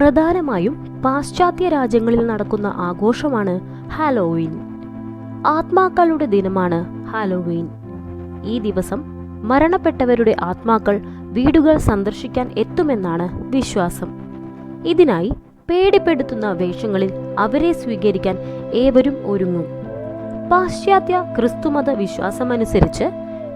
പ്രധാനമായും പാശ്ചാത്യ രാജ്യങ്ങളിൽ നടക്കുന്ന ആഘോഷമാണ് ഹാലോവീൻ. ആത്മാക്കളുടെ ദിനമാണ് ഹാലോവീൻ. ഈ ദിവസം മരണപ്പെട്ടവരുടെ ആത്മാക്കൾ വീടുകൾ സന്ദർശിക്കാൻ എത്തുമെന്നാണ് വിശ്വാസം. ഇതിനായി പേടിപ്പെടുത്തുന്ന വേഷങ്ങളിൽ അവരെ സ്വീകരിക്കാൻ ഏവരും ഒരുങ്ങും. പാശ്ചാത്യ ക്രിസ്തുമത വിശ്വാസമനുസരിച്ച്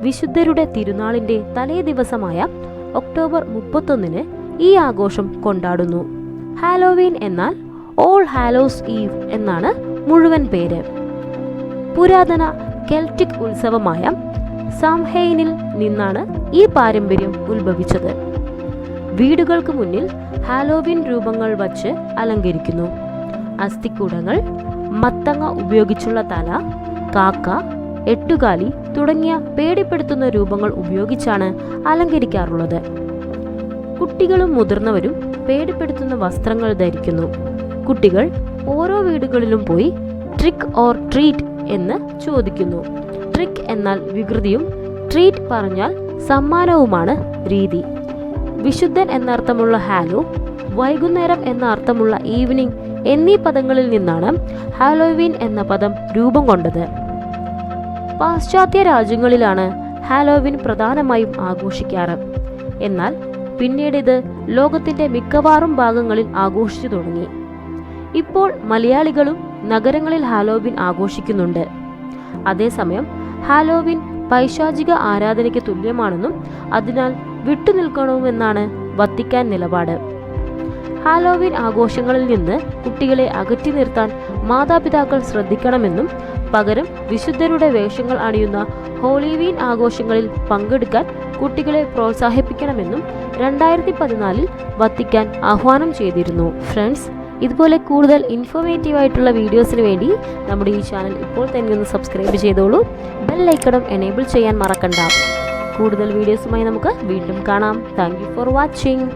വിശുദ്ധരുടെ തിരുനാളിന്റെ തലേ ദിവസമായ ഒക്ടോബർ മുപ്പത്തൊന്നിന് ഈ ആഘോഷം കൊണ്ടാടുന്നു. ഹാലോവീൻ എന്നാൽ ഓൾ ഹാലോസ് ഈവ് എന്നാണ് മുഴുവൻ പേര്. പുരാതന കെൽറ്റിക് ഉത്സവമായ സംഹൈനിൽ നിന്നാണ് ഈ പാരമ്പര്യം ഉത്ഭവിച്ചത്. വീടുകൾക്ക് മുന്നിൽ ഹാലോവിൻ രൂപങ്ങൾ വച്ച് അലങ്കരിക്കുന്നു. അസ്ഥിക്കൂടങ്ങൾ മത്തങ്ങ ഉപയോഗിച്ചുള്ള തല കാക്ക എട്ടുകാലി തുടങ്ങിയ പേടിപ്പെടുത്തുന്ന രൂപങ്ങൾ ഉപയോഗിച്ചാണ് അലങ്കരിക്കാറുള്ളത്. കുട്ടികളും മുതിർന്നവരും പേടിപ്പെടുത്തുന്ന വസ്ത്രങ്ങൾ ധരിക്കുന്നു. കുട്ടികൾ ഓരോ വീടുകളിലും പോയി ട്രിക്ക് ഓർ ട്രീറ്റ് എന്ന് ചോദിക്കുന്നു. ട്രിക്ക് എന്നാൽ വികൃതിയും ട്രീറ്റ് പറഞ്ഞാൽ സമ്മാനവുമാണ് രീതി. വിശുദ്ധൻ എന്നർത്ഥമുള്ള ഹാലോ വൈകുന്നേരം എന്ന അർത്ഥമുള്ള ഈവനിങ് എന്നീ പദങ്ങളിൽ നിന്നാണ് ഹാലോവീൻ എന്ന പദം രൂപം കൊണ്ടത്. പാശ്ചാത്യ രാജ്യങ്ങളിലാണ് ഹാലോവിൻ പ്രധാനമായും ആഘോഷിക്കാറ്. എന്നാൽ പിന്നീട് ഇത് ലോകത്തിന്റെ മിക്കവാറും ഭാഗങ്ങളിൽ ആഘോഷിച്ചു തുടങ്ങി. ഇപ്പോൾ മലയാളികളും നഗരങ്ങളിൽ ഹാലോവിൻ ആഘോഷിക്കുന്നുണ്ട്. അതേസമയം ഹാലോവിൻ പൈശാചിക ആരാധനയ്ക്ക് തുല്യമാണെന്നും അതിനാൽ വിട്ടുനിൽക്കണമെന്നാണ് വത്തിക്കാൻ നിലപാട്. ഹാലോവിൻ ആഘോഷങ്ങളിൽ നിന്ന് കുട്ടികളെ അകറ്റി നിർത്താൻ മാതാപിതാക്കൾ ശ്രദ്ധിക്കണമെന്നും പകരം വിശുദ്ധരുടെ വേഷങ്ങൾ അണിയുന്ന ഹോളിവീൻ ആഘോഷങ്ങളിൽ പങ്കെടുക്കാൻ കുട്ടികളെ പ്രോത്സാഹിപ്പിക്കണമെന്നും രണ്ടായിരത്തി പതിനാലിൽ വത്തിക്കാൻ ആഹ്വാനം ചെയ്തിരുന്നു. ഫ്രണ്ട്സ് ഇതുപോലെ കൂടുതൽ ഇൻഫോർമേറ്റീവ് ആയിട്ടുള്ള വീഡിയോസിന് വേണ്ടി നമ്മുടെ ഈ ചാനൽ ഇപ്പോൾ തന്നെ ഒന്ന് സബ്സ്ക്രൈബ് ചെയ്തോളൂ. ബെൽ ഐക്കണും എനേബിൾ ചെയ്യാൻ മറക്കണ്ട. കൂടുതൽ വീഡിയോസുമായി നമുക്ക് വീണ്ടും കാണാം. Thank for watching